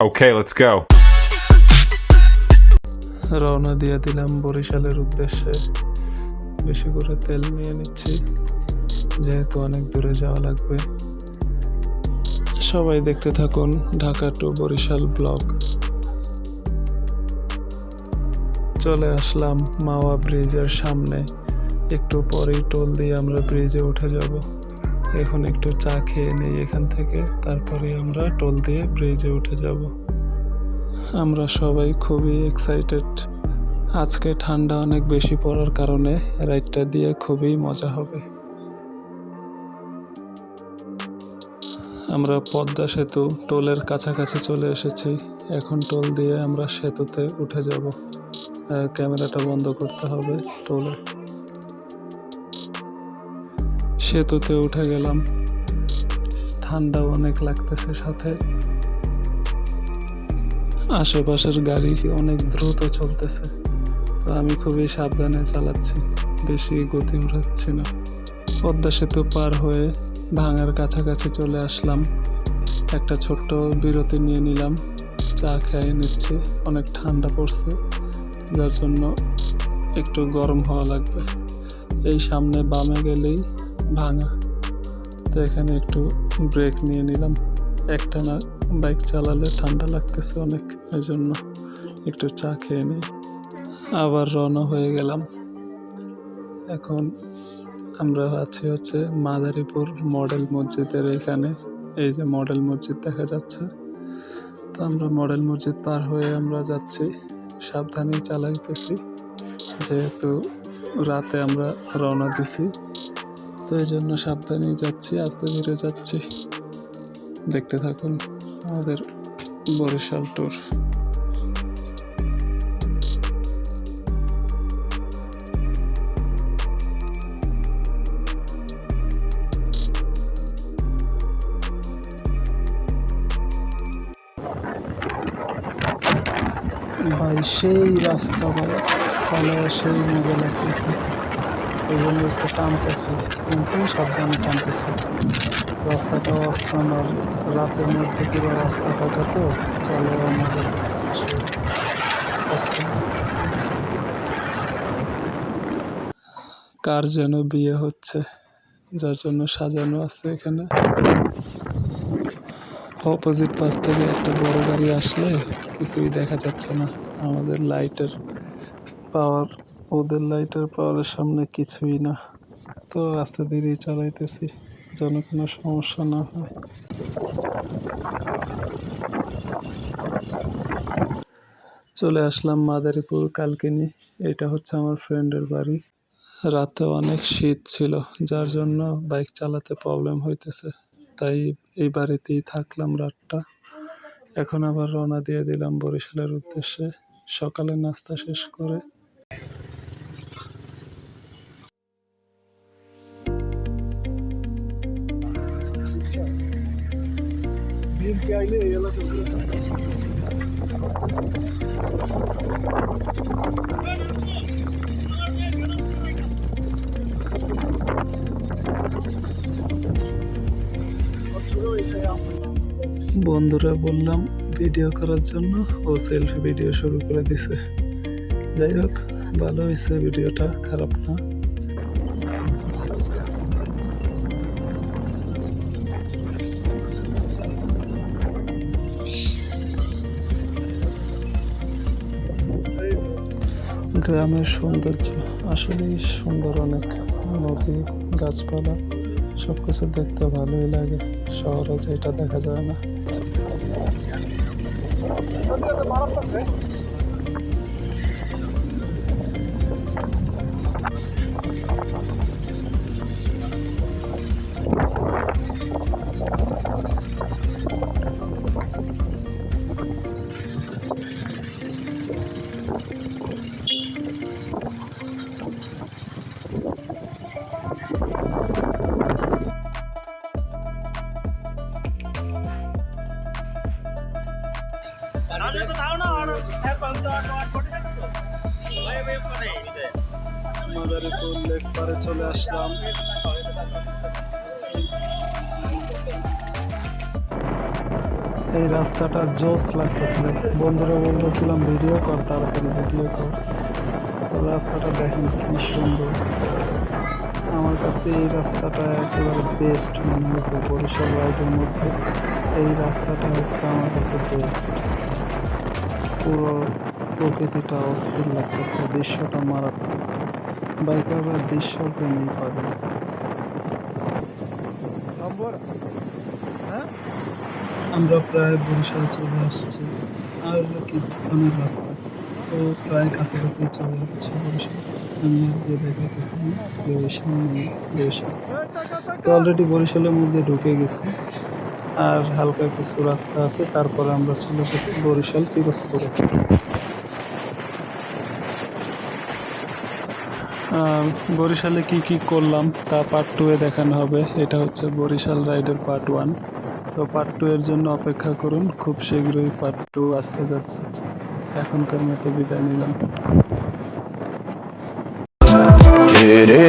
Okay, let's go. রওনা দিয়ে দিলাম বরিশালের উদ্দেশ্যে। বেশি করে তেল নিয়ে নিচ্ছি যেহেতু অনেক দূরে যাওয়া লাগবে। সবাই দেখতে থাকুন ঢাকা টু বরিশাল ব্লক চলে আসলাম মাওয়া ব্রিজের সামনে। একটু পরেই টোল দিয়ে আমরা ব্রিজে উঠে যাব। এখন একটু চা খেয়ে নিই এখান থেকে, তারপরে আমরা টোল দিয়ে ব্রিজে উঠে যাব। আমরা সবাই খুবই এক্সাইটেড আজকে ঠান্ডা অনেক বেশি পড়ার কারণে রাইডটা দিয়ে খুবই মজা হবে। আমরা পদ্মা সেতু টোলের কাছাকাছি চলে এসেছি। এখন টোল দিয়ে আমরা সেতুতে উঠে যাব। ক্যামেরাটা বন্ধ করতে হবে টোলে। সেতুতে উঠে গেলাম। ঠান্ডা অনেক লাগতেছে সাথে। আশেপাশের গাড়ি অনেক দ্রুত চলতেছে, তো আমি খুবই সাবধানে চালাচ্ছি, বেশি গতি উঠাচ্ছি না। পদ্মা সেতু পার হয়ে ভাঙার কাছাকাছি চলে আসলাম। একটা ছোট্ট বিরতি নিয়ে নিলাম, চা খেয়ে নিচ্ছি, অনেক ঠান্ডা পড়ছে, যার জন্য একটু গরম হওয়া লাগবে। এই সামনে বামে গেলেই ভাঙা। তো এখানে একটু ব্রেক নিয়ে নিলাম। একটা না বাইক চালালে ঠান্ডা লাগতেছে অনেক ওই জন্য একটু চা খেয়ে নিই। আবার রওনা হয়ে গেলাম। এখন আমরা আছি হচ্ছে মাদারীপুর মডেল মসজিদের এখানে। এই যে মডেল মসজিদ দেখা যাচ্ছে। তো আমরা মডেল মসজিদ পার হয়ে আমরা যাচ্ছি। সাবধানে চালাইতেছি। যেহেতু রাতে আমরা রওনা দিছি। তো এই জন্য সাবধানেই যাচ্ছি, আস্তে ধীরে যাচ্ছি। দেখতে থাকুন আমাদের বরিশাল ট্যুর ভাই, সেই রাস্তা ভাই, চালায় সেই মজা লাগতেছে। ওই জন্য একটু টানতেছে, কিন্তু সাবধানে টানতেছে। রাস্তাটাও অস্থান আর রাতের মধ্যে পুরো রাস্তা ফাঁকা তো চালায়ও মজা অস্থান লাগতেছে কার যেন বিয়ে হচ্ছে, যার জন্য সাজানো আছে এখানে। অপোজিট পাশ থেকে একটা বড় গাড়ি আসলে কিছুই দেখা যাচ্ছে না। আমাদের লাইটের পাওয়ার ওদের লাইটের পাওয়ারের সামনে কিছুই না। তো আস্তে ধীরেই চালাইতেছি, যেন কোনো সমস্যা না হয়। চলে আসলাম মাদারীপুর কালকিনি। এটা হচ্ছে আমার ফ্রেন্ডের বাড়ি। রাতে অনেক শীত ছিল, যার জন্য বাইক চালাতে প্রবলেম হইতেছে। তাই এই বাড়িতেই থাকলাম রাতটা। এখন আবার রওনা দিয়ে দিলাম বরিশালের উদ্দেশ্যে। সকালে নাস্তা শেষ করে বন্ধুরা বললাম ভিডিও করার জন্য ও সেলফি ভিডিও শুরু করে দিছে। যাই হোক, ভালো হয়েছে ভিডিওটা খারাপ না। গ্রামের সৌন্দর্য। আসলেই সুন্দর অনেক। নদী, গাছপালা সব কিছু দেখতে ভালোই লাগে। শহরে যেটা দেখা যায় না। মাদারীপুর চলে আসলাম এই রাস্তাটা জোস লাগতেছিল বন্ধুরা বলতেছিলাম ভিডিও কর, তাড়াতাড়ি ভিডিও কর। রাস্তাটা দেখেন কি সুন্দর। আমার কাছে এই রাস্তাটা একেবারে বেস্ট মনে হয়েছে বরিশাল রাইডের মধ্যে। এই রাস্তাটা হচ্ছে আমার কাছে বেস্ট পুরো প্রকৃতিটা অস্থির লাগতেছে দৃশ্যটা মারাত্মক। বাইকাররা দৃশ্যর প্রেমেই পাগল। আমরা প্রায় বরিশাল চলে আসছি আর কিছুক্ষণের রাস্তা। তো প্রায় কাছাকাছি চলে আসছি বরিশাল। আমি হাত দিয়ে দেখাইতেছি সামনে বরিশাল। তো অলরেডি বরিশালের মধ্যে ঢুকে গেছি। আর হালকা কিছু রাস্তা আছে তারপরে আমরা চলে যাব বরিশাল পিরোজপুরে বরিশালে কি কি করলাম তা পার্ট টু এ দেখানো হবে এটা হচ্ছে বরিশাল রাইডের পার্ট ওয়ান তো পার্ট টু এর জন্য অপেক্ষা করুন খুব শীঘ্রই পার্ট টু আসতে যাচ্ছে এখনকার মতো বিদায় নিলাম Quiere